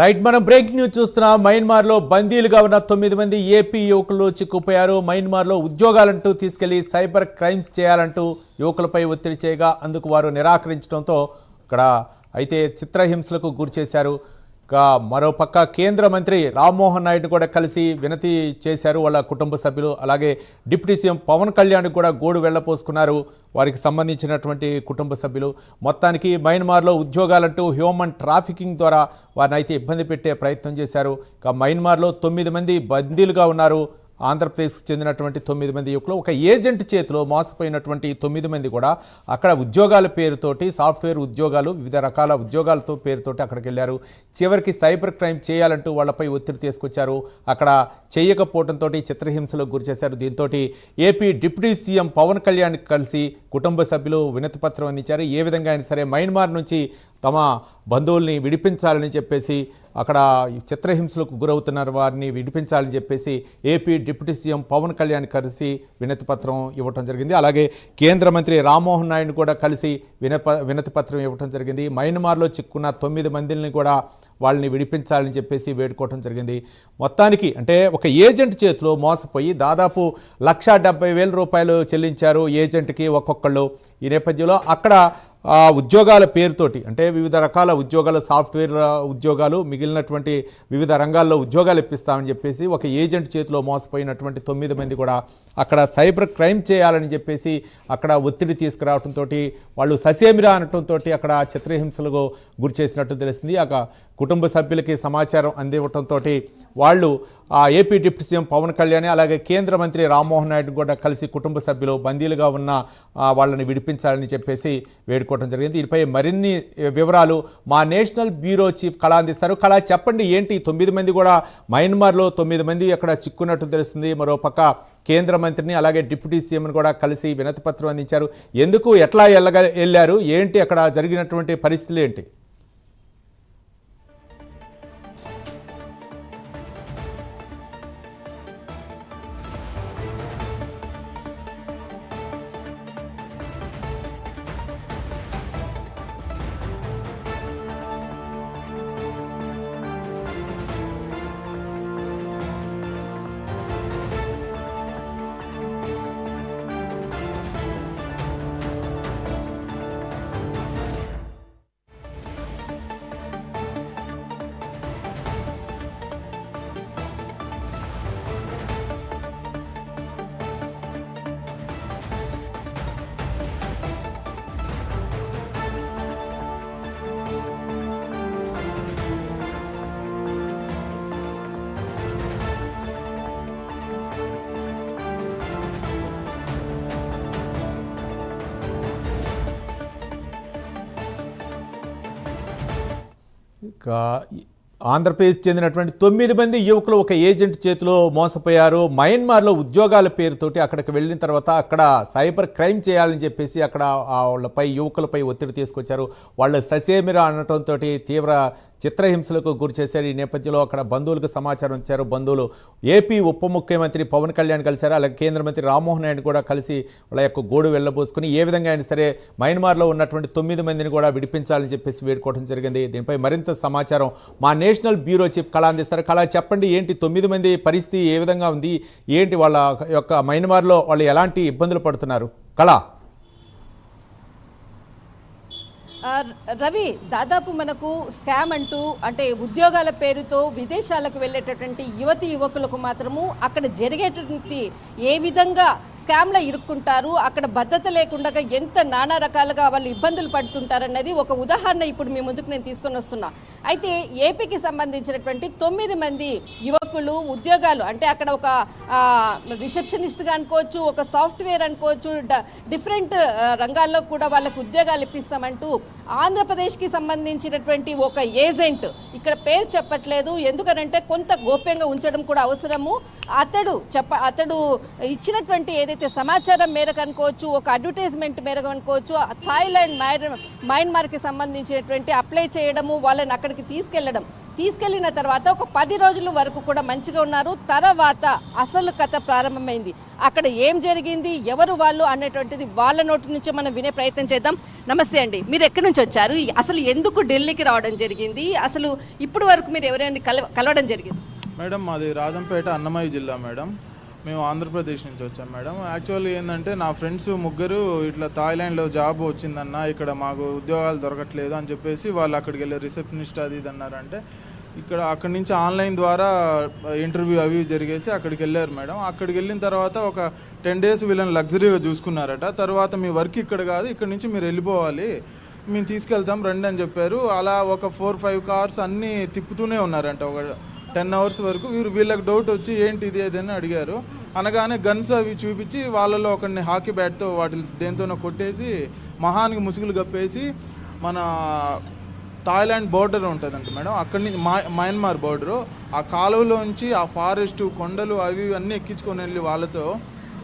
Right మనం break news చూస్తున్నాం. మయన్మార్లో బందీలుగా ఉన్న తొమ్మిది మంది ఏపీ యువకులు చిక్కుపోయారు. మయన్మార్లో ఉద్యోగాలంటూ తీసుకెళ్ళి సైబర్ క్రైమ్స్ చేయాలంటూ యువకులపై ఒత్తిడి చేయగా అందుకు వారు నిరాకరించడంతో ఇక్కడ అయితే చిత్రహింసలకు గురి చేశారు మరోపక్క కేంద్ర మంత్రి రామ్మోహన్ నాయుడు కూడా కలిసి వినతి చేశారు. వాళ్ళ కుటుంబ సభ్యులు అలాగే డిప్యూటీ సీఎం పవన్ కళ్యాణ్ కూడా గోడు వెళ్ళపోసుకున్నారు వారికి సంబంధించినటువంటి కుటుంబ సభ్యులు మొత్తానికి మయన్మార్లో ఉద్యోగాలంటూ హ్యూమన్ ట్రాఫికింగ్ ద్వారా వారిని అయితే ఇబ్బంది పెట్టే ప్రయత్నం చేశారు. ఇక మయన్మార్లో తొమ్మిది మంది బందీలుగా ఉన్నారు. ఆంధ్రప్రదేశ్కి చెందినటువంటి తొమ్మిది మంది యువకులు ఒక ఏజెంట్ చేతిలో మోసపోయినటువంటి తొమ్మిది మంది కూడా అక్కడ ఉద్యోగాల పేరుతోటి సాఫ్ట్వేర్ ఉద్యోగాలు వివిధ రకాల ఉద్యోగాలతో పేరుతోటి అక్కడికి వెళ్ళారు. చివరికి సైబర్ క్రైమ్ చేయాలంటూ వాళ్ళపై ఒత్తిడి తీసుకొచ్చారు. అక్కడ చేయకపోవడంతో చిత్రహింసలకు గురి చేశారు. దీంతో AP deputy CM Pawan Kalyan కలిసి కుటుంబ సభ్యులు వినతిపత్రం అందించారు. ఏ విధంగా అయినా సరే మయన్మార్ నుంచి తమ బంధువుల్ని విడిపించాలని చెప్పేసి అక్కడ చిత్రహింసలకు గురవుతున్న వారిని విడిపించాలని చెప్పేసి AP deputy CM Pawan Kalyan కలిసి వినతి పత్రం ఇవ్వటం జరిగింది. అలాగే కేంద్ర మంత్రి రామ్మోహన్ నాయుడు కూడా కలిసి వినప వినతి పత్రం ఇవ్వటం జరిగింది. మయన్మార్లో చిక్కున్న తొమ్మిది మందిని కూడా వాళ్ళని విడిపించాలని చెప్పేసి వేడుకోవటం జరిగింది. మొత్తానికి అంటే ఒక ఏజెంట్ చేతిలో మోసపోయి దాదాపు లక్ష వేల రూపాయలు చెల్లించారు ఏజెంట్కి ఒక్కొక్కళ్ళు. ఈ నేపథ్యంలో అక్కడ ఆ ఉద్యోగాల పేరుతోటి అంటే వివిధ రకాల ఉద్యోగాలు సాఫ్ట్వేర్ ఉద్యోగాలు మిగిలినటువంటి వివిధ రంగాల్లో ఉద్యోగాలు ఇప్పిస్తామని చెప్పేసి ఒక ఏజెంట్ చేతిలో మోసపోయినటువంటి తొమ్మిది మంది కూడా అక్కడ సైబర్ క్రైమ్ చేయాలని చెప్పేసి అక్కడ ఒత్తిడి తీసుకురావడంతో వాళ్ళు ససేమిరా అనటంతో అక్కడ చిత్రహింసలకు గురి చేసినట్టు తెలిసింది అక కుటుంబ సభ్యులకి సమాచారం అందివ్వటంతో వాళ్ళు ఆ AP deputy CM Pawan Kalyan అలాగే కేంద్ర మంత్రి రామ్మోహన్ నాయుడు కూడా కలిసి కుటుంబ సభ్యులు బందీలుగా ఉన్న వాళ్ళని విడిపించాలని చెప్పేసి వేడుకోవడం జరిగింది. దీనిపై మరిన్ని వివరాలు మా నేషనల్ బ్యూరో చీఫ్ కళ అందిస్తారు. కళ చెప్పండి ఏంటి? తొమ్మిది మంది కూడా మయన్మార్లో తొమ్మిది మంది అక్కడ చిక్కున్నట్టు తెలుస్తుంది. మరో పక్క కేంద్ర మంత్రిని అలాగే డిప్యూటీ సీఎంను కూడా కలిసి వినతి పత్రం అందించారు. ఎందుకు ఎట్లా వెళ్ళగా వెళ్ళారు? ఏంటి అక్కడ జరిగినటువంటి పరిస్థితులు ఏంటి? ఆంధ్రప్రదేశ్ చెందినటువంటి తొమ్మిది మంది యువకులు ఒక ఏజెంట్ చేతిలో మోసపోయారు. మయన్మార్లో ఉద్యోగాల పేరుతోటి అక్కడికి వెళ్ళిన తర్వాత అక్కడ సైబర్ క్రైమ్ చేయాలని చెప్పేసి అక్కడ వాళ్ళపై యువకులపై ఒత్తిడి తీసుకొచ్చారు. వాళ్ళు ససేమిరా అనటంతో తీవ్ర చిత్రహింసలకు గురి చేశారు ఈ నేపథ్యంలో అక్కడ బంధువులకు సమాచారం ఇచ్చారు. బంధువులు ఏపీ ఉప ముఖ్యమంత్రి పవన్ కళ్యాణ్ కలిశారు. అలాగే కేంద్ర మంత్రి రామ్మోహన్ నాయుడు కూడా కలిసి వాళ్ళ యొక్క గోడు వెళ్ళబోసుకుని ఏ విధంగా అయినా సరే మయన్మార్లో ఉన్నటువంటి తొమ్మిది మందిని కూడా విడిపించాలని చెప్పేసి వేడుకోవడం జరిగింది. దీనిపై మరింత సమాచారం మా నేషనల్ బ్యూరో చీఫ్ కళ అందిస్తారు. కళ చెప్పండి ఏంటి తొమ్మిది మంది పరిస్థితి ఏ విధంగా ఉంది? ఏంటి వాళ్ళ యొక్క మయన్మార్లో వాళ్ళు ఎలాంటి ఇబ్బందులు పడుతున్నారు? కళ ఆ, రవి దాదాపు మనకు స్కామ్ అంటూ అంటే ఉద్యోగాల పేరుతో విదేశాలకు వెళ్ళేటటువంటి యువతి యువకులకు మాత్రము అక్కడ జరిగేటటువంటి ఏ విధంగా స్కామ్లో ఇరుక్కుంటారు అక్కడ భద్రత లేకుండా ఎంత నానా రకాలుగా వాళ్ళు ఇబ్బందులు పడుతుంటారన్నది ఒక ఉదాహరణ ఇప్పుడు మీ ముందుకు నేను తీసుకొని వస్తున్నా. అయితే ఏపీకి సంబంధించినటువంటి తొమ్మిది మంది యువ యువకులు ఉద్యోగాలు అంటే అక్కడ ఒక రిసెప్షనిస్ట్గా అనుకోవచ్చు ఒక సాఫ్ట్వేర్ అనుకోవచ్చు డిఫరెంట్ రంగాల్లో కూడా వాళ్ళకు ఉద్యోగాలు ఇప్పిస్తామంటూ ఆంధ్రప్రదేశ్కి సంబంధించినటువంటి ఒక ఏజెంట్ ఇక్కడ పేరు చెప్పట్లేదు. ఎందుకనంటే కొంత గోప్యంగా ఉంచడం కూడా అవసరము. అతడు చెప్ప అతడు ఇచ్చినటువంటి ఏదైతే సమాచారం మేరకు అనుకోవచ్చు ఒక అడ్వర్టైజ్మెంట్ మేరకు అనుకోవచ్చు థాయిలాండ్ మై మయన్మార్కి సంబంధించినటువంటి అప్లై చేయడము వాళ్ళని అక్కడికి తీసుకెళ్ళడం. తీసుకెళ్ళిన తర్వాత ఒక పది రోజుల వరకు కూడా మంచిగా ఉన్నారు. తర్వాత అసలు కథ ప్రారంభమైంది. అక్కడ ఏం జరిగింది ఎవరు వాళ్ళు అనేటువంటిది వాళ్ళ నోటి నుంచి మనం వినే ప్రయత్నం చేద్దాం. నమస్తే అండి. మీరు ఎక్కడి నుంచి వచ్చారు? అసలు ఎందుకు ఢిల్లీకి రావడం జరిగింది? అసలు ఇప్పుడు వరకు మీరు ఎవరైనా కల కలవడం జరిగింది? మేడం మాది రాజంపేట అన్నమయ్య జిల్లా మేడం. మేము ఆంధ్రప్రదేశ్ నుంచి వచ్చాం మేడం. యాక్చువల్లీ ఏంటంటే నా ఫ్రెండ్స్ ముగ్గురు ఇట్లా థాయిలాండ్లో జాబ్ వచ్చిందన్న ఇక్కడ మాకు ఉద్యోగాలు దొరకట్లేదు అని చెప్పేసి వాళ్ళు అక్కడికి వెళ్ళి రిసెప్షనిస్ట్ అది ఇది అన్నారంటే ఇక్కడ అక్కడి నుంచి ఆన్లైన్ ద్వారా ఇంటర్వ్యూ అవి జరిగేసి అక్కడికి వెళ్ళారు మేడం. అక్కడికి వెళ్ళిన తర్వాత ఒక టెన్ డేస్ వీళ్ళని లగ్జరీగా చూసుకున్నారట. తర్వాత మీ వర్క్ ఇక్కడ కాదు ఇక్కడ నుంచి మీరు వెళ్ళిపోవాలి మేము తీసుకెళ్తాం రండి అని చెప్పారు. అలా ఒక ఫోర్ ఫైవ్ కార్స్ అన్నీ తిప్పుతూనే ఉన్నారంట ఒక టెన్ అవర్స్ వరకు వీరు వీళ్ళకి డౌట్ వచ్చి ఏంటి ఇది అది అని అడిగారు. అనగానే గన్స్ అవి చూపించి వాళ్ళలో ఒకరిని హాకీ బ్యాట్తో వాటి దేంతోనో కొట్టేసి మహానికి ముసుగులు కప్పేసి మన థాయిలాండ్ బోర్డర్ ఉంటుందంట మేడం. అక్కడి నుంచి మయన్మార్ బోర్డరు ఆ కాలువలోంచి ఆ ఫారెస్ట్ కొండలు అవి అన్నీ ఎక్కించుకొని వెళ్ళి వాళ్ళతో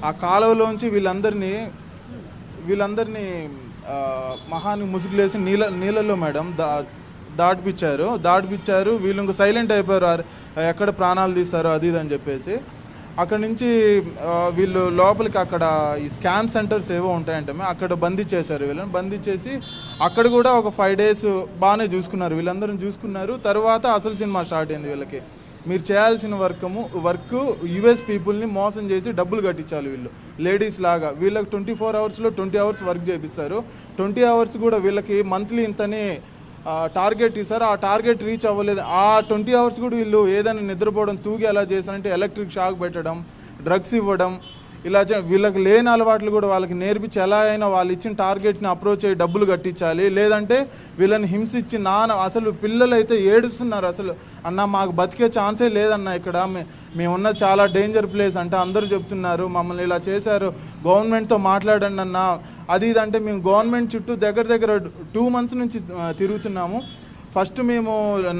ఆ కాలువలోంచి వీళ్ళందరినీ వీళ్ళందరినీ మహాని ముసుగులేసి నీళ్ళ నీళ్ళలో మేడం దా దాటిపించారు దాటిపించారు వీళ్ళు ఇంకా సైలెంట్ అయిపోయారు. ఎక్కడ ప్రాణాలు తీస్తారు అది ఇది అని చెప్పేసి. అక్కడ నుంచి వీళ్ళు లోపలికి అక్కడ ఈ స్కామ్ సెంటర్స్ ఏవో ఉంటాయంటే అక్కడ బందీ చేశారు వీళ్ళని. బందీ చేసి అక్కడ కూడా ఒక ఫైవ్ డేస్ బాగానే చూసుకున్నారు. వీళ్ళందరం చూసుకున్నారు. తర్వాత అసలు సినిమా స్టార్ట్ అయింది వీళ్ళకి. మీరు చేయాల్సిన వర్కము వర్క్ యుఎస్ పీపుల్ని మోసం చేసి డబ్బులు కట్టించాలి వీళ్ళు. లేడీస్ లాగా. వీళ్ళకి ట్వంటీ ఫోర్ అవర్స్లో ట్వంటీ అవర్స్ వర్క్ చేపిస్తారు. ట్వంటీ అవర్స్ కూడా వీళ్ళకి మంత్లీ ఇంతనే టార్గెట్ ఇస్తారు ఆ టార్గెట్ రీచ్ అవ్వలేదు. ఆ ట్వంటీ అవర్స్ కూడా వీళ్ళు ఏదైనా నిద్రపోవడం తూగి ఎలా చేశారంటే ఎలక్ట్రిక్ షాక్ పెట్టడం డ్రగ్స్ ఇవ్వడం ఇలా చే- వీళ్ళకి లేని అలవాట్లు కూడా వాళ్ళకి నేర్పించి ఎలా అయినా వాళ్ళు ఇచ్చిన టార్గెట్ని అప్రోచ్ అయ్యి డబ్బులు కట్టించాలి. లేదంటే వీళ్ళని హింసించి నాన్న అసలు పిల్లలు అయితే ఏడుస్తున్నారు అసలు. అన్న మాకు బతికే ఛాన్సే లేదన్న ఇక్కడ. మే- మేమున్న చాలా డేంజర్ ప్లేస్ అంటే అందరూ చెప్తున్నారు. మమ్మల్ని ఇలా చేశారు. గవర్నమెంట్తో మాట్లాడండి అన్న. అది ఇది అంటే మేము గవర్నమెంట్ చుట్టూ దగ్గర దగ్గర టూ మంత్స్ నుంచి తిరుగుతున్నాము. ఫస్ట్ మేము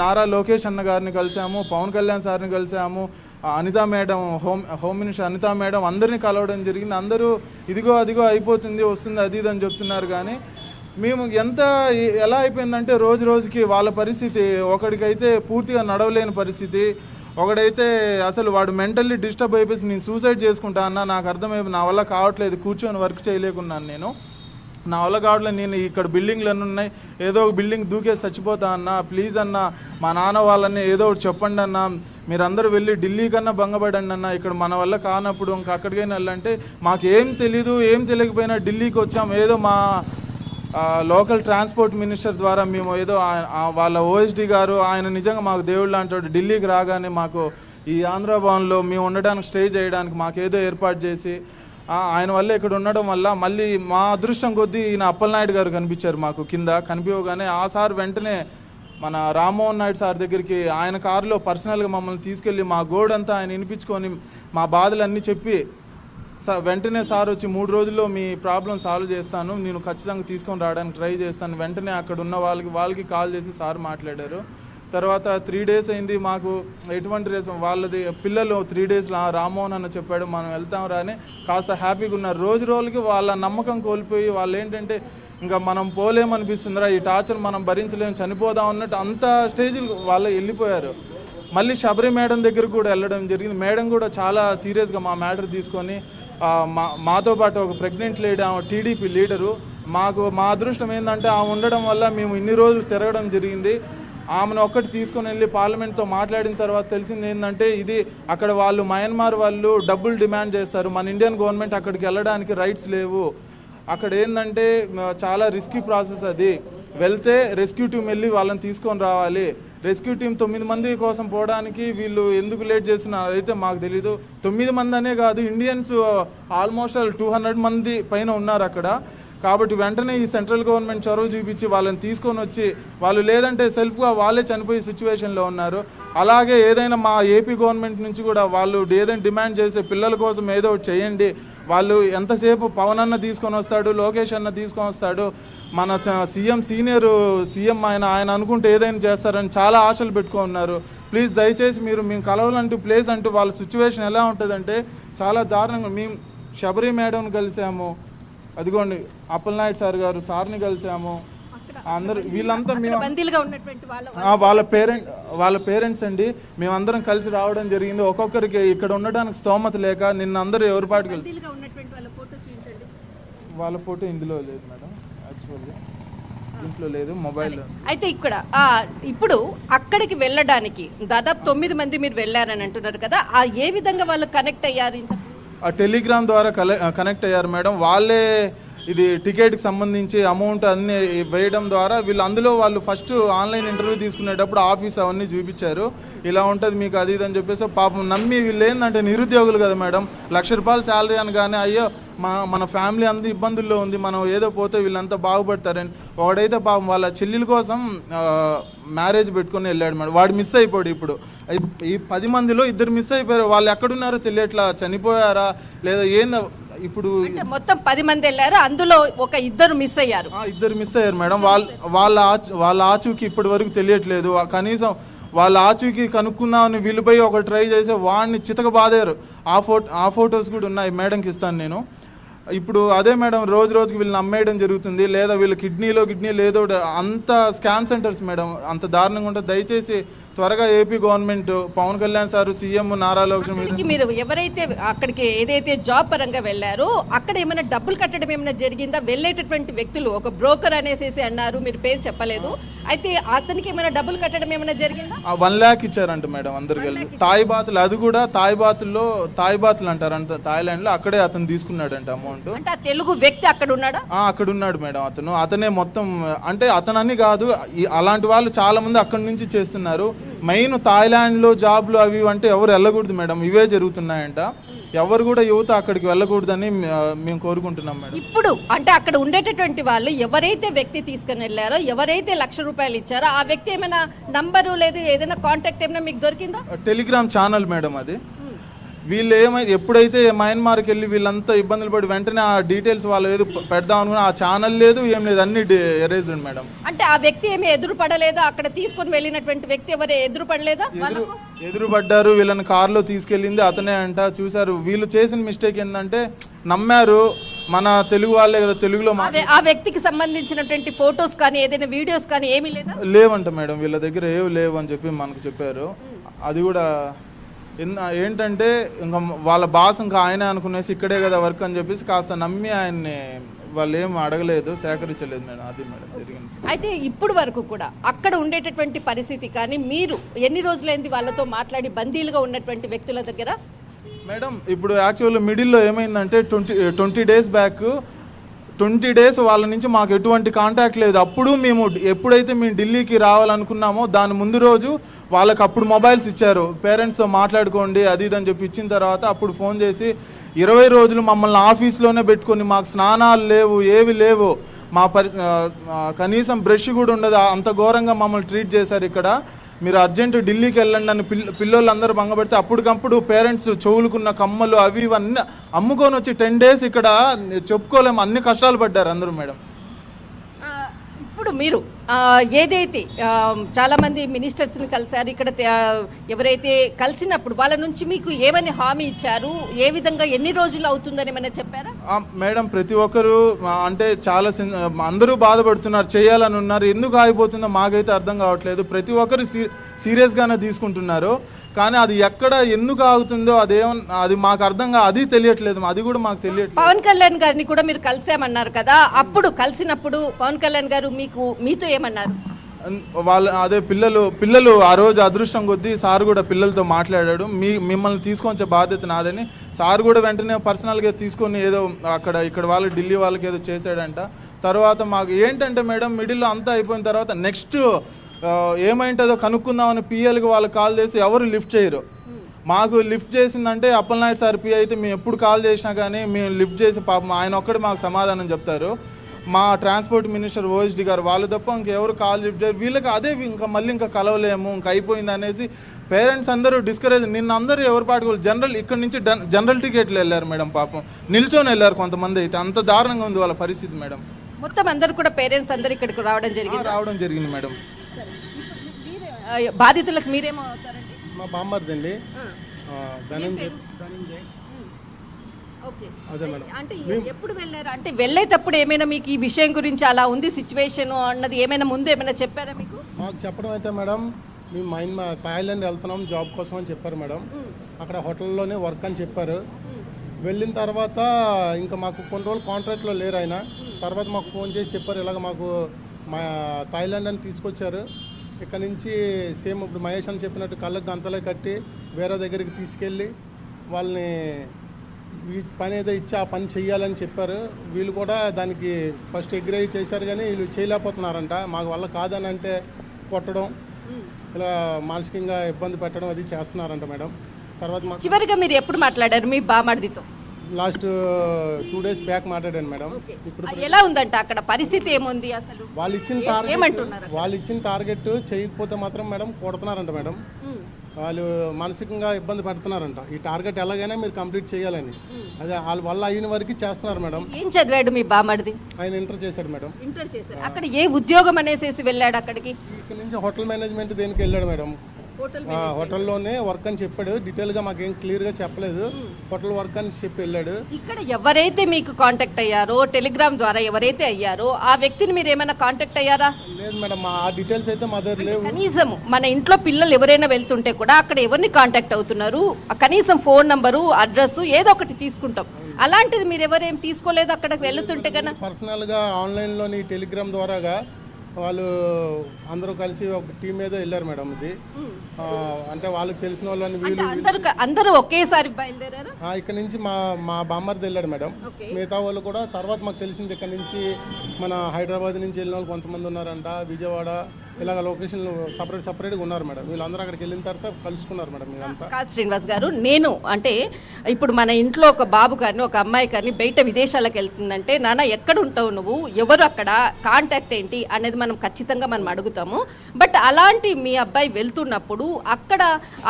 నారా లోకేష్ అన్న గారిని కలిసాము పవన్ కళ్యాణ్ సార్ని కలిసాము Anitha madam home home minister Anitha madam అందరినీ కలవడం జరిగింది. అందరూ ఇదిగో అదిగో అయిపోతుంది వస్తుంది అది ఇది అని చెప్తున్నారు కానీ మేము ఎంత ఎలా అయిపోయిందంటే రోజు రోజుకి వాళ్ళ పరిస్థితి ఒకడికైతే పూర్తిగా నడవలేని పరిస్థితి. ఒకడైతే అసలు వాడు మెంటల్లీ డిస్టర్బ్ అయిపోయి నేను సూసైడ్ చేసుకుంటా అన్న నాకు అర్థమైపోయి నా వల్ల కావట్లేదు కూర్చొని వర్క్ చేయలేకున్నాను నేను. నా వల్ల కావట్లేదు నేను ఇక్కడ బిల్డింగ్లు అన్నీ ఉన్నాయి ఏదో ఒక బిల్డింగ్ దూకేసి చచ్చిపోతా అన్న ప్లీజ్ అన్న మా నాన్న వాళ్ళని ఏదో ఒకటి చెప్పండి అన్న మీరందరూ వెళ్ళి ఢిల్లీ కన్నా భంగపడండి అన్న ఇక్కడ మన వల్ల కానప్పుడు ఇంకా అక్కడికైనా వెళ్ళంటే మాకేం తెలీదు ఏం తెలియకపోయినా ఢిల్లీకి వచ్చాం ఏదో మా లోకల్ ట్రాన్స్పోర్ట్ మినిస్టర్ ద్వారా మేము ఏదో వాళ్ళ ఓఎస్డి గారు ఆయన నిజంగా మాకు దేవుళ్ళు అంటాడు ఢిల్లీకి రాగానే మాకు ఈ ఆంధ్ర భవన్లో మేము ఉండడానికి స్టే చేయడానికి మాకు ఏదో ఏర్పాటు చేసి ఆయన వల్ల ఇక్కడ ఉండడం వల్ల మళ్ళీ మా అదృష్టం కొద్దీ ఈయన అప్పలనాయుడు గారు కనిపించారు మాకు కింద. కనిపించగానే ఆ సార్ వెంటనే మన రామ్మోహన్ నాయుడు సార్ దగ్గరికి ఆయన కారులో పర్సనల్గా మమ్మల్ని తీసుకెళ్ళి మా గోడంతా ఆయన వినిపించుకొని మా బాధలన్నీ చెప్పి వెంటనే సార్ వచ్చి మూడు రోజుల్లో మీ ప్రాబ్లం సాల్వ్ చేస్తాను నేను ఖచ్చితంగా తీసుకొని రావడానికి ట్రై చేస్తాను. వెంటనే అక్కడ ఉన్న వాళ్ళకి వాళ్ళకి కాల్ చేసి సార్ మాట్లాడారు. తర్వాత త్రీ డేస్ అయింది మాకు ఎటువంటి రేస్ వాళ్ళది పిల్లలు త్రీ డేస్ రామోహన్ అన్న చెప్పాడు మనం వెళ్తాం రాని కాస్త హ్యాపీగా ఉన్నారు రోజు రోజులకి వాళ్ళ నమ్మకం కోల్పోయి వాళ్ళు ఏంటంటే ఇంకా మనం పోలేమనిపిస్తుందిరా ఈ టార్చర్ మనం భరించలేము చనిపోదాం అన్నట్టు అంత స్టేజ్లు వాళ్ళు వెళ్ళిపోయారు. మళ్ళీ శబరి మేడం దగ్గర కూడా వెళ్ళడం జరిగింది. మేడం కూడా చాలా సీరియస్గా మా మ్యాటర్ తీసుకొని మా మాతో పాటు ఒక ప్రెగ్నెంట్ లేడీ ఆమె టీడీపీ లీడరు. మాకు మా అదృష్టం ఏంటంటే ఆమె ఉండడం వల్ల మేము ఇన్ని రోజులు తిరగడం జరిగింది. ఆమెను ఒక్కటి తీసుకొని వెళ్ళి పార్లమెంట్తో మాట్లాడిన తర్వాత తెలిసింది ఏంటంటే ఇది అక్కడ వాళ్ళు మయన్మార్ వాళ్ళు డబ్బులు డిమాండ్ చేస్తారు. మన ఇండియన్ గవర్నమెంట్ అక్కడికి వెళ్ళడానికి రైట్స్ లేవు. అక్కడ ఏంటంటే చాలా రిస్కీ ప్రాసెస్ అది. వెళ్తే రెస్క్యూ టీం వెళ్ళి వాళ్ళని తీసుకొని రావాలి. రెస్క్యూ టీం తొమ్మిది మంది కోసం పోవడానికి వీళ్ళు ఎందుకు లేట్ చేస్తున్నారు అదైతే మాకు తెలీదు. తొమ్మిది మంది అనే కాదు ఇండియన్స్ ఆల్మోస్ట్ టూ హండ్రెడ్ మంది పైన ఉన్నారు అక్కడ. కాబట్టి వెంటనే ఈ సెంట్రల్ గవర్నమెంట్ చొరవ చూపించి వాళ్ళని తీసుకొని వచ్చి వాళ్ళు లేదంటే సెల్ఫ్గా వాళ్ళే చనిపోయే సిచ్యువేషన్లో ఉన్నారు. అలాగే ఏదైనా మా ఏపీ గవర్నమెంట్ నుంచి కూడా వాళ్ళు ఏదైనా డిమాండ్ చేసే పిల్లల కోసం ఏదో ఒకటి చేయండి వాళ్ళు ఎంతసేపు పవన్ అన్న తీసుకొని వస్తాడు లోకేష్ అన్న తీసుకొని వస్తాడు మన సీఎం సీనియర్ సీఎం ఆయన ఆయన అనుకుంటే ఏదైనా చేస్తారని చాలా ఆశలు పెట్టుకున్నారు ప్లీజ్ దయచేసి మీరు మేము కలవాలంటూ ప్లేస్ అంటూ వాళ్ళ సిచ్యువేషన్ ఎలా ఉంటుందంటే చాలా దారుణంగా మేము శబరి మేడంని కలిసాము అదిగోండి అప్పలనాయుడు సార్ గారు సార్ని కలిసాము అందరు వీళ్ళంతా మేము బందీలుగా ఉన్నటువంటి వాళ్ళ పేరెంట్ వాళ్ళ పేరెంట్స్ అండి. మేమందరం కలిసి రావడం జరిగింది. ఒక్కొక్కరికి ఇక్కడ ఉండడానికి స్తోమత లేక నిన్న అందరూ ఎవరి పాటికి వాళ్ళ ఫోటో ఇందులో లేదు మేడం. యాక్చువల్లీ ఇంట్లో లేదు మొబైల్ అయితే ఇక్కడ ఇప్పుడు అక్కడికి వెళ్ళడానికి దాదాపు తొమ్మిది మంది మీరు వెళ్ళారని అంటున్నారు కదా ఆ ఏ విధంగా వాళ్ళు కనెక్ట్ అయ్యారు టెలిగ్రామ్ ద్వారా కనెక్ట్ అయ్యారు మేడం. వాళ్ళే ఇది టికెట్కి సంబంధించి అమౌంట్ అన్ని వేయడం ద్వారా వీళ్ళు అందులో వాళ్ళు ఫస్ట్ ఆన్లైన్ ఇంటర్వ్యూ తీసుకునేటప్పుడు ఆఫీస్ అవన్నీ చూపించారు. ఇలా ఉంటుంది మీకు అది ఇది అని చెప్పేసి పాపం నమ్మి వీళ్ళు ఏంటంటే నిరుద్యోగులు కదా మేడం. లక్ష రూపాయలు శాలరీ అనగానే అయ్యో మన మన ఫ్యామిలీ అంత ఇబ్బందుల్లో ఉంది మనం ఏదో పోతే వీళ్ళంతా బాగుపడతారని. వాడైతే పాపం వాళ్ళ చెల్లెల కోసం మ్యారేజ్ పెట్టుకుని వెళ్ళాడు మేడం. వాడు మిస్ అయిపోయాడు ఇప్పుడు. ఈ- ఈ పది మందిలో ఇద్దరు మిస్ అయిపోయారు. వాళ్ళు ఎక్కడున్నారో తెలియట్లా చనిపోయారా? లేదా ఏందో ఇప్పుడు మొత్తం పది మంది వెళ్ళారు అందులో ఒక ఇద్దరు మిస్ అయ్యారు. ఇద్దరు మిస్ అయ్యారు మేడం. వాళ్ళ వాళ్ళ వాళ్ళ ఆచూకి ఇప్పటి వరకు తెలియట్లేదు. కనీసం వాళ్ళ ఆచూకి కనుక్కుందామని వీళ్ళపై ఒక ట్రై చేసి వాడిని చితక బాదారు. ఆ ఫోటో ఆ ఫొటోస్ కూడా ఉన్నాయి మేడంకి ఇస్తాను నేను. ఇప్పుడు అదే మేడం రోజు రోజుకి వీళ్ళని అమ్మేయడం జరుగుతుంది. లేదా వీళ్ళ కిడ్నీలో కిడ్నీ లేదో అంత స్కామ్ సెంటర్స్ మేడం అంత దారుణంగా ఉంటుంది దయచేసి త్వరగా AP government Pawan Kalyan sir CM Nara Lokesh మీరు ఎవరైతే అక్కడికి ఏదైతే జాబ్ పరంగా వెళ్ళారో అక్కడ ఏమైనా డబ్బులు కట్టడం ఏమైనా జరిగిందా? వెళ్ళేటటువంటి వ్యక్తులు ఒక బ్రోకర్ అనేసి అన్నారు మీరు పేరు చెప్పలేదు. అయితే అతనికి ఏమైనా డబ్బులు కట్టడం ఏమైనా జరిగిందా? వన్ ల్యాక్ ఇచ్చారంట మేడం అందరు కలిసి తాయి బాతులు అది కూడా తాయి బాతుల్లో తాయి బాతులు అంటారంట థాయిలాండ్లో అక్కడే అతను తీసుకున్నాడంట అమౌంట్ అంటే ఆ తెలుగు వ్యక్తి అక్కడ ఉన్నాడా? అక్కడ ఉన్నాడు మేడం అతను. అతనే మొత్తం అంటే అతనని కాదు అలాంటి వాళ్ళు చాలా మంది అక్కడి నుంచి చేస్తున్నారు. మెయిన్ థాయిలాండ్లో జాబ్లు అవి అంటే ఎవరు వెళ్ళకూడదు మేడం. ఇవే జరుగుతున్నాయంట. ఎవరు కూడా యువత అక్కడికి వెళ్ళకూడదని మేము కోరుకుంటున్నాం మేడం. ఇప్పుడు అంటే అక్కడ ఉండేటటువంటి వాళ్ళు ఎవరైతే వ్యక్తి తీసుకుని వెళ్ళారో ఎవరైతే లక్ష రూపాయలు ఇచ్చారో ఆ వ్యక్తి ఏమైనా నంబరు లేదు ఏదైనా కాంటాక్ట్ ఏమైనా మీకు దొరికిందా? టెలిగ్రామ్ ఛానల్ మేడం అది. వీళ్ళు ఏమై ఎప్పుడైతే మయన్మార్కి వెళ్ళి వీళ్ళంతా ఇబ్బందులు పడి వెంటనే ఆ డీటెయిల్స్ వాళ్ళు ఏదో పెడదాం అనుకున్నా ఆ ఛానల్ లేదు ఏం లేదు అన్ని ఎరేజ్డ్ మేడం. అంటే ఆ వ్యక్తి ఏమి ఎదురు పడలేదా అక్కడ తీసుకొని వెళ్ళినటువంటి వ్యక్తి ఎవరు ఎదురు పడలేదా ఎదురు పడ్డారు వీళ్ళని కారులో తీసుకెళ్ళింది అతనే అంట చూసారు వీళ్ళు చేసిన మిస్టేక్ ఏంటంటే నమ్మారు మన తెలుగు వాళ్ళే కదా తెలుగులో ఆ వ్యక్తికి సంబంధించినటువంటి ఫొటోస్ కానీ ఏదైనా వీడియోస్ కానీ ఏమీ లేదా? లేవంట మేడం వీళ్ళ దగ్గర ఏవి లేవు అని చెప్పి మనకు చెప్పారు. అది కూడా ఏంటంటే ఇంకా వాళ్ళ బాస్ ఇంకా ఆయనే అనుకునేసి ఇక్కడే కదా వర్క్ అని చెప్పేసి కాస్త నమ్మి ఆయన్ని వాళ్ళు ఏం అడగలేదు సేకరించలేదు మేడం అది మేడం జరిగింది. అయితే ఇప్పుడు వరకు కూడా అక్కడ ఉండేటటువంటి పరిస్థితి కానీ మీరు ఎన్ని రోజులైంది వాళ్ళతో మాట్లాడి బందీలుగా ఉన్నటువంటి వ్యక్తుల దగ్గర? మేడం ఇప్పుడు యాక్చువల్ మిడిల్లో ఏమైందంటే twenty twenty days back twenty days వాళ్ళ నుంచి మాకు ఎటువంటి కాంటాక్ట్ లేదు. అప్పుడు మేము ఎప్పుడైతే మేము ఢిల్లీకి రావాలనుకున్నామో దాని ముందు రోజు వాళ్ళకి అప్పుడు మొబైల్స్ ఇచ్చారు. పేరెంట్స్తో మాట్లాడుకోండి అది ఇది అని చెప్పి ఇచ్చిన తర్వాత అప్పుడు ఫోన్ చేసి ఇరవై రోజులు మమ్మల్ని ఆఫీస్లోనే పెట్టుకొని మాకు స్నానాలు లేవు ఏవి లేవు. మా పరి కనీసం బ్రష్ కూడా ఉండదు. అంత ఘోరంగా మమ్మల్ని ట్రీట్ చేశారు ఇక్కడ. మీరు అర్జెంట్ ఢిల్లీకి వెళ్ళండి అని పిల్ల పిల్లోళ్ళందరూ భంగపెడితే అప్పటికప్పుడు పేరెంట్స్ చెవులుకున్న కమ్మలు అవి ఇవన్నీ అమ్ముకొని వచ్చి టెన్ డేస్ ఇక్కడ చెప్పుకోలేము. అన్ని కష్టాలు పడ్డారు అందరూ మేడం. ఇప్పుడు మీరు ఏదైతే చాలామంది చాలా మంది మినిస్టర్స్ని కలిశారు ఇక్కడ ఎవరైతే కలిసినప్పుడు వాళ్ళ నుంచి మీకు ఏమని హామీ ఇచ్చారు? ఏ విధంగా ఎన్ని రోజులు అవుతుందని ఏమైనా చెప్పారా? మేడం ప్రతి ఒక్కరు అంటే చాలా అందరూ బాధపడుతున్నారు చేయాలని ఉన్నారు. ఎందుకు ఆగిపోతుందో మాకైతే అర్థం కావట్లేదు. ప్రతి ఒక్కరు సీ సీరియస్గానే తీసుకుంటున్నారు. కానీ అది ఎక్కడ ఎందుకు ఆగుతుందో అదేం అది మాకు అర్థం కా అది తెలియట్లేదు అది కూడా మాకు తెలియట్లేదు. పవన్ కళ్యాణ్ గారిని కూడా మీరు కలిసామన్నారు కదా అప్పుడు కలిసినప్పుడు పవన్ కళ్యాణ్ గారు మీకు మీతో ఏమన్నారు? వాళ్ళ అదే పిల్లలు పిల్లలు ఆ రోజు అదృష్టం కొద్దీ సార్ కూడా పిల్లలతో మాట్లాడాడు. మీ మిమ్మల్ని తీసుకొచ్చే బాధ్యత నాదని. సార్ కూడా వెంటనే పర్సనల్గా తీసుకొని ఏదో అక్కడ ఇక్కడ వాళ్ళు ఢిల్లీ వాళ్ళకి ఏదో చేశాడంట. తర్వాత మాకు ఏంటంటే మేడం మిడిల్లో అంతా అయిపోయిన తర్వాత నెక్స్ట్ ఏమైంటుందో కనుక్కుందామని పిఎల్కి వాళ్ళు కాల్ చేసి ఎవరు లిఫ్ట్ చేయరు. మాకు లిఫ్ట్ చేసిందంటే అప్పలనాయుడు సార్ పి అయితే మేము ఎప్పుడు కాల్ చేసినా కానీ మేము లిఫ్ట్ చేసి పాపం ఆయన ఒక్కడే మాకు సమాధానం చెప్తారు. మా ట్రాన్స్పోర్ట్ మినిస్టర్ ఓఎస్డి గారు వాళ్ళు తప్ప ఇంకెవరు కాల్ లిఫ్ట్ చేయరు. వీళ్ళకి అదే ఇంకా మళ్ళీ ఇంకా కలవలేము ఇంకా అయిపోయింది అనేసి పేరెంట్స్ అందరూ డిస్కరేజ్ నిన్న అందరూ ఎవరు పాటుకోవాలి జనరల్ ఇక్కడ నుంచి జనరల్ టికెట్లు వెళ్ళారు మేడం పాపం. నిల్చొని వెళ్ళారు కొంతమంది అయితే. అంత దారుణంగా ఉంది వాళ్ళ పరిస్థితి మేడం. మొత్తం అందరు కూడా పేరెంట్స్ అందరు ఇక్కడికి రావడం జరిగింది? రావడం జరిగింది మేడం. బాధితులకు మీరేమో అవుతారండి? మా బామ్మర్దండి. ధనంజయ్. ధనంజయ్. అంటే ఎప్పుడు వెళ్ళారు? అంటే వెళ్ళేటప్పుడు ఏమైనా మీకు ఈ విషయం గురించి అలా ఉంది సిచ్యువేషన్ అన్నది ఏమైనా ముందు ఏమైనా చెప్పారా మీకు? మాకు చెప్పడం అయితే మేడం మేము మైన్ మా థాయిలాండ్ వెళ్తున్నాం జాబ్ కోసం అని చెప్పారు మేడం. అక్కడ హోటల్లోనే వర్క్ అని చెప్పారు. వెళ్ళిన తర్వాత ఇంకా మాకు కొన్ని రోజులు కాంట్రాక్ట్లో లేరు ఆయన. తర్వాత మాకు ఫోన్ చేసి చెప్పారు ఇలాగ మాకు మా థాయిలాండ్ అని తీసుకొచ్చారు. ఇక్కడ నుంచి సేమ్ ఇప్పుడు మహేష్ అని చెప్పినట్టు కళ్ళకు గంతలే కట్టి వేరే దగ్గరికి తీసుకెళ్ళి వాళ్ళని ఈ పని ఏదో ఇచ్చి ఆ పని చెయ్యాలని చెప్పారు. వీళ్ళు కూడా దానికి ఫస్ట్ ఎగ్రై చేశారు కానీ వీళ్ళు చేయలేకపోతున్నారంట. మాకు వల్ల కాదని అంటే కొట్టడం ఇలా మానసికంగా ఇబ్బంది పెట్టడం అది చేస్తున్నారంట మేడం. తర్వాత చివరిగా మీరు ఎప్పుడు మాట్లాడారు మీ బామర్దితో? లాస్ట్ టూ డేస్ బ్యాక్ మాట్లాడాను మేడం. ఇప్పుడు ఎలా ఉందంట? అక్కడ పరిస్థితి ఏముంది అసలు? వాళ్ళు ఇచ్చిన టార్గెట్ వాళ్ళు ఇచ్చిన టార్గెట్ చేయకపోతే మాత్రం మేడం కొడుతున్నారంట మేడం. వాళ్ళు మానసికంగా ఇబ్బంది పెడుతున్నారంట. ఈ టార్గెట్ ఎలాగైనా మీరు కంప్లీట్ చేయాలని. అదే వాళ్ళ వల్ల అయిన వరకు చేస్తున్నారు మేడం. ఏం చదివాడు మీ బామర్ది ఆయన ఇంటర్ చేశాడు మేడం. ఇంటర్ చేశారు అక్కడ ఏ ఉద్యోగం అనేసేసి వెళ్ళాడు అక్కడికి? ఇక్కడ నుంచి హోటల్ మేనేజ్మెంట్ దేనికి వెళ్ళాడు మేడం. హోటల్లోనే వర్క్ అని చెప్పాడు. డీటెయిల్గా మాకేం క్లియర్గా చెప్పలేదు. హోటల్ వర్క్ అని చెప్పి వెళ్ళాడు. ఇక్కడ ఎవరైతే మీకు కాంటాక్ట్ అయ్యారో టెలిగ్రామ్ ద్వారా ఎవరైతే అయ్యారో ఆ వ్యక్తిని మీరు ఏమైనా కాంటాక్ట్ అయ్యారా? లేదు మేడం ఆ డీటెయిల్స్ అయితే మా దగ్గర లేవు. కనీసం మన ఇంట్లో పిల్లలు ఎవరైనా వెళ్తుంటే కూడా అక్కడ ఎవరిని కాంటాక్ట్ అవుతున్నారు? కనీసం ఫోన్ నంబరు అడ్రస్ ఏదో ఒకటి తీసుకుంటాం. అలాంటిది మీరు ఎవరేం తీసుకోలేదు అక్కడికి వెళ్తుంటే కన్నా? పర్సనల్గా ఆన్లైన్లోని టెలిగ్రామ్ ద్వారాగా వాళ్ళు అందరూ కలిసి ఒక టీం మీద వెళ్ళారు మేడం ఇది. అంటే వాళ్ళకి తెలిసిన వాళ్ళని వీళ్ళు అందరు అందరూ ఒకేసారి బయలుదేరారు? ఇక్కడ నుంచి మా మా బామ్మర్ది వెళ్ళాడు మేడం. మిగతా వాళ్ళు కూడా తర్వాత మాకు తెలిసింది ఇక్కడ నుంచి మన హైదరాబాద్ నుంచి వెళ్ళిన వాళ్ళు కొంతమంది ఉన్నారంట. విజయవాడ ఇలాగ లొకేషన్ సపరేట్ సపరేట్గా ఉన్నారు మేడం. వీళ్ళందరూ అక్కడికి వెళ్ళిన తర్వాత కలుసుకున్నారు మేడం కాదు శ్రీనివాస్ గారు నేను అంటే ఇప్పుడు మన ఇంట్లో ఒక బాబు కానీ ఒక అమ్మాయి కానీ బయట విదేశాలకు వెళ్తుందంటే నాన్న ఎక్కడ ఉంటావు నువ్వు? ఎవరు అక్కడ? కాంటాక్ట్ ఏంటి? అనేది మనం ఖచ్చితంగా మనం అడుగుతాము. బట్ అలాంటి మీ అబ్బాయి వెళ్తున్నప్పుడు అక్కడ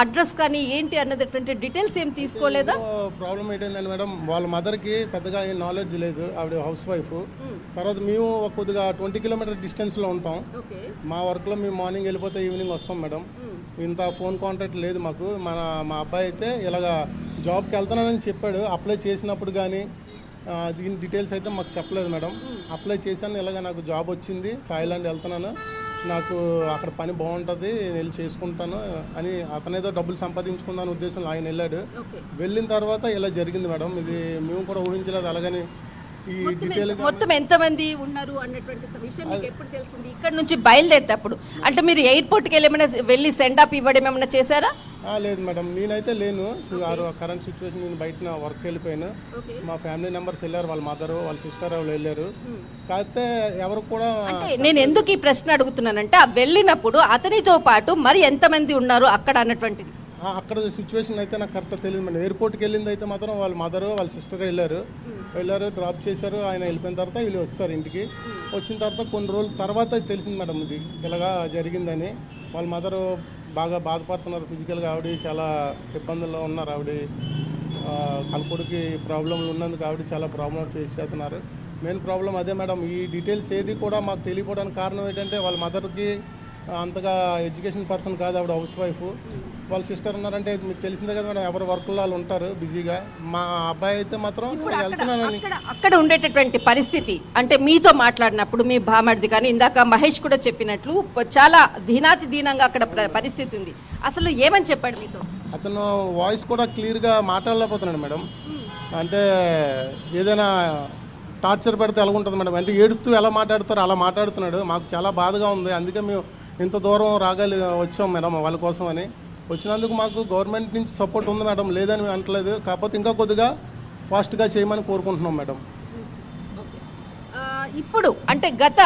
అడ్రస్ కానీ ఏంటి అన్నటువంటి డీటెయిల్స్ ఏం తీసుకోలేదా? ప్రాబ్లం ఏంటంటే మేడం. వాళ్ళ మదర్కి పెద్దగా ఏం నాలెడ్జ్ లేదు. ఆవిడ హౌస్ వైఫ్ తర్వాత మేము కొద్దిగా ట్వంటీ కిలోమీటర్ డిస్టెన్స్లో ఉంటాం. మా వర్క్లో మేము మార్నింగ్ వెళ్ళిపోతే ఈవినింగ్ వస్తాం మేడం. ఇంత ఫోన్ కాంటాక్ట్ లేదు మాకు. మన మా అబ్బాయి అయితే ఇలాగా జాబ్కి వెళ్తున్నానని చెప్పాడు. అప్లై చేసినప్పుడు కానీ దీని డీటెయిల్స్ అయితే మాకు చెప్పలేదు మేడం. అప్లై చేశాను. ఇలాగ నాకు జాబ్ వచ్చింది. థాయిలాండ్ వెళ్తున్నాను. నాకు అక్కడ పని బాగుంటుంది. నేను వెళ్ళి చేసుకుంటాను అని అతనేదో డబ్బులు సంపాదించుకుందాని ఉద్దేశంలో ఆయన వెళ్ళాడు. వెళ్ళిన తర్వాత ఇలా జరిగింది మేడం. ఇది మేము కూడా ఊహించలేదు. అలాగని మొత్తం ఎంతమంది ఉన్నారు అన్నటువంటి విషయం మీకు ఎప్పుడు తెలిసింది? ఇక్కడ నుంచి బయలుదేరేటప్పుడు. అంటే మీరు ఎయిర్పోర్ట్కి వెళ్ళి ఏమైనా వెళ్ళి సెండ్ ఆఫ్ ఇవ్వడం ఏమైనా చేశారా? లేదు మేడం. నేనైతే లేను. కరెంట్ సిచ్యువేషన్ నేను బయట వర్క్ వెళ్ళిపోయాను. మా ఫ్యామిలీ మెంబర్స్ వెళ్ళారు. వాళ్ళ మదర్ వాళ్ళ సిస్టర్ వాళ్ళు వెళ్ళారు. కాకపోతే ఎవరు కూడా అంటే నేను ఎందుకు ఈ ప్రశ్న అడుగుతున్నానంటే ఆ వెళ్ళినప్పుడు అతనితో పాటు మరి ఎంతమంది ఉన్నారు అక్కడ అన్నటువంటిది. అక్కడ సిచ్యువేషన్ అయితే నాకు కరెక్ట్ తెలియదు మేడం. ఎయిర్పోర్ట్కి వెళ్ళింది అయితే మాత్రం వాళ్ళ మదర్ వాళ్ళ సిస్టర్ వెళ్ళారు. వెళ్ళారు డ్రాప్ చేశారు ఆయన వెళ్ళిపోయిన తర్వాత వీళ్ళు వస్తారు ఇంటికి. వచ్చిన తర్వాత కొన్ని రోజుల తర్వాత తెలిసింది మేడం ఇది ఇలాగా జరిగిందని. వాళ్ళ మదర్ బాగా బాధపడుతున్నారు ఫిజికల్గా ఆవిడ చాలా ఇబ్బందుల్లో ఉన్నారు. ఆవిడ ఆ, కల్పుడికి ప్రాబ్లంలు ఉన్నందుకు ఆవిడ చాలా ప్రాబ్లం ఫేస్ చేస్తున్నారు. మెయిన్ ప్రాబ్లం అదే మేడం. ఈ డీటెయిల్స్ ఏది కూడా మాకు తెలియకపోవడానికి కారణం ఏంటంటే వాళ్ళ మదర్కి అంతగా ఎడ్యుకేషన్ పర్సన్ కాదు ఆవిడ హౌస్ వైఫ్. వాళ్ళ సిస్టర్ ఉన్నారంటే మీకు తెలిసిందే కదా మేడం ఎవరు వర్క్లో వాళ్ళు ఉంటారు బిజీగా. మా అబ్బాయి అయితే మాత్రం వెళ్తున్నానని. అక్కడ ఉండేటటువంటి పరిస్థితి అంటే మీతో మాట్లాడినప్పుడు మీ భామర్ది కానీ ఇందాక మహేష్ కూడా చెప్పినట్లు చాలా దీనాతి దీనంగా అక్కడ ప్ర- పరిస్థితి ఉంది. అసలు ఏమని చెప్పాడు మీతో? అతను వాయిస్ కూడా క్లియర్గా మాట్లాడలేకపోతున్నాడు మేడం. అంటే ఏదైనా టార్చర్ పెడితే ఎలా ఉంటుంది మేడం? అంటే ఏడుస్తూ ఎలా మాట్లాడతారో అలా మాట్లాడుతున్నాడు. మాకు చాలా బాధగా ఉంది. అందుకే మేము ఇంత దూరం రాగలి వచ్చాం మేడం వాళ్ళ కోసం అని వచ్చినందుకు మాకు గవర్నమెంట్ నుంచి సపోర్ట్ ఉంది మేడం లేదని మేము అంటలేదు. కాకపోతే ఇంకా కొద్దిగా ఫాస్ట్గా చేయమని కోరుకుంటున్నాం మేడం. ఇప్పుడు అంటే గత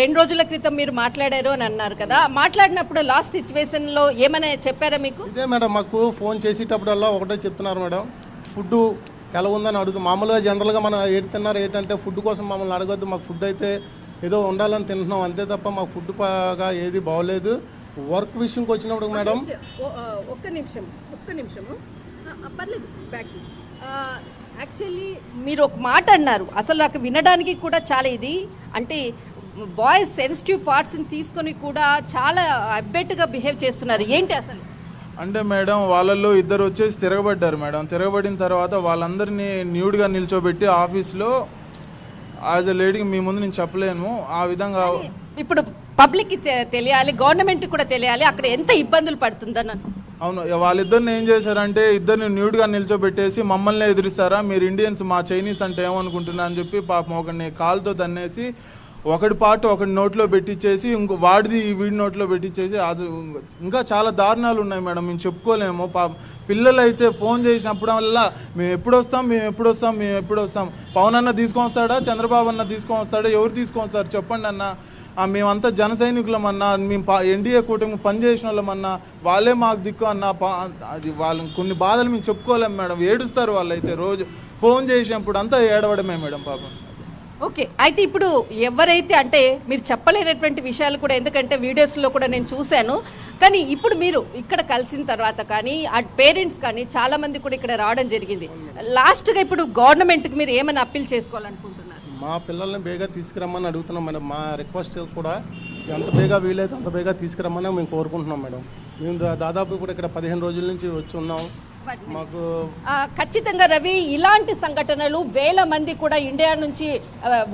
రెండు రోజుల క్రితం మీరు మాట్లాడారు అని అన్నారు కదా మాట్లాడినప్పుడు లాస్ట్ సిచ్యువేషన్లో ఏమైనా చెప్పారా మీకు? ఇదే మేడం మాకు ఫోన్ చేసేటప్పుడల్లా ఒకటే చెప్తున్నారు మేడం. ఫుడ్ ఎలా ఉందని అడుగుతాం మామూలుగా జనరల్గా మనం ఏది తిన్నారు ఏంటంటే ఫుడ్ కోసం మమ్మల్ని అడగొద్దు మాకు ఫుడ్ అయితే ఏదో ఉండాలని తింటున్నాం. అంతే తప్ప మాకు ఫుడ్ బాగా ఏది బాగోలేదు. వర్క్ విషయంకి వచ్చినప్పుడు మేడం ఒక్క నిమిషం ఒక్క నిమిషము పర్లేదు బ్యాక్ యాక్చువల్లీ మీరు ఒక మాట అన్నారు. అసలు నాకు వినడానికి కూడా చాలా ఇది. అంటే బాయ్స్ సెన్సిటివ్ పార్ట్స్ని తీసుకొని కూడా చాలా అబ్బెట్టుగా బిహేవ్ చేస్తున్నారు. ఏంటి అసలు? అంటే మేడం వాళ్ళల్లో ఇద్దరు వచ్చేసి తిరగబడ్డారు మేడం. తిరగబడిన తర్వాత వాళ్ళందరినీ న్యూడ్గా నిల్చోబెట్టి ఆఫీస్లో యాజ్ ఎ లేడీకి మీ ముందు నేను చెప్పలేను. ఆ విధంగా ఇప్పుడు పబ్లిక్ తెలియాలి గవర్నమెంట్ కూడా తెలియాలి అక్కడ ఎంత ఇబ్బందులు పడుతుందని అవును ఇక వాళ్ళిద్దరిని ఏం చేశారంటే ఇద్దరిని న్యూడ్గా నిల్చోబెట్టేసి మమ్మల్ని ఎదిరిస్తారా? మీరు ఇండియన్స్ మా చైనీస్ అంటే ఏమనుకుంటున్నా అని చెప్పి పాపం ఒకడిని కాలుతో తన్నేసి ఒకటి పాటు ఒకటి నోట్లో పెట్టించేసి ఇంకో వాడిది వీడి నోట్లో పెట్టించేసి అది ఇంకా చాలా దారుణాలు ఉన్నాయి మేడం మేము చెప్పుకోలేము. పాప పిల్లలు అయితే ఫోన్ చేసినప్పుడల్లా మేము ఎప్పుడు వస్తాం మేము ఎప్పుడు వస్తాం మేము ఎప్పుడు వస్తాం పవన్ అన్న తీసుకొని వస్తాడా చంద్రబాబు అన్న తీసుకొని వస్తాడా ఎవరు తీసుకొని వస్తారు చెప్పండి అన్న. మేమంతా జన సైనికులం అన్నా మేము పా ఎన్డీఏ కూటమి పనిచేసిన వాళ్ళమన్నా వాళ్ళే మాకు దిక్కు అన్న పా అది వాళ్ళని కొన్ని బాధలు మేము చెప్పుకోలేం మేడం ఏడుస్తారు వాళ్ళైతే రోజు. ఫోన్ చేసినప్పుడు అంతా ఏడవడమే మేడం పాపం. ఓకే అయితే ఇప్పుడు ఎవరైతే అంటే మీరు చెప్పలేనటువంటి విషయాలు కూడా ఎందుకంటే వీడియోస్లో కూడా నేను చూశాను. కానీ ఇప్పుడు మీరు ఇక్కడ కలిసిన తర్వాత కానీ ఆ పేరెంట్స్ కానీ చాలా మంది కూడా ఇక్కడ రావడం జరిగింది. లాస్ట్గా ఇప్పుడు గవర్నమెంట్కి మీరు ఏమైనా అప్పీల్ చేసుకోవాలనుకుంటున్నారు? మా పిల్లల్ని బేగా తీసుకురమ్మని అడుగుతున్నాం మేడం. మా రిక్వెస్ట్ కూడా ఎంత బేగా వీలైతే అంత బేగా తీసుకురమ్మని మేము కోరుకుంటున్నాం మేడం. మేము దాదాపు ఇప్పుడు ఇక్కడ పదిహేను రోజుల నుంచి వచ్చి ఉన్నాం. మాకు ఖచ్చితంగా రవి ఇలాంటి సంఘటనలు వేల మంది కూడా ఇండియా నుంచి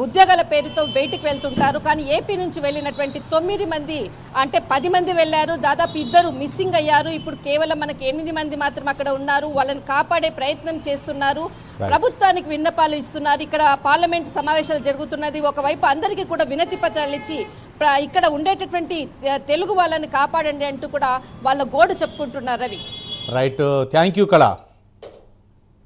ఉద్యోగాల పేరుతో బయటికి వెళ్తుంటారు. కానీ ఏపీ నుంచి వెళ్ళినటువంటి తొమ్మిది మంది అంటే పది మంది వెళ్ళారు. దాదాపు ఇద్దరు మిస్సింగ్ అయ్యారు. ఇప్పుడు కేవలం మనకి ఎనిమిది మంది మాత్రం అక్కడ ఉన్నారు. వాళ్ళని కాపాడే ప్రయత్నం చేస్తున్నారు. ప్రభుత్వానికి విన్నపాలు ఇస్తున్నారు. ఇక్కడ పార్లమెంట్ సమావేశాలు జరుగుతున్నది. ఒకవైపు అందరికీ కూడా వినతి పత్రాలు ఇచ్చి ఇక్కడ ఉండేటటువంటి తెలుగు వాళ్ళని కాపాడండి అంటూ కూడా వాళ్ళ గోడు చెప్పుకుంటున్నారు రవి. రైట్ థ్యాంక్ యూ కళ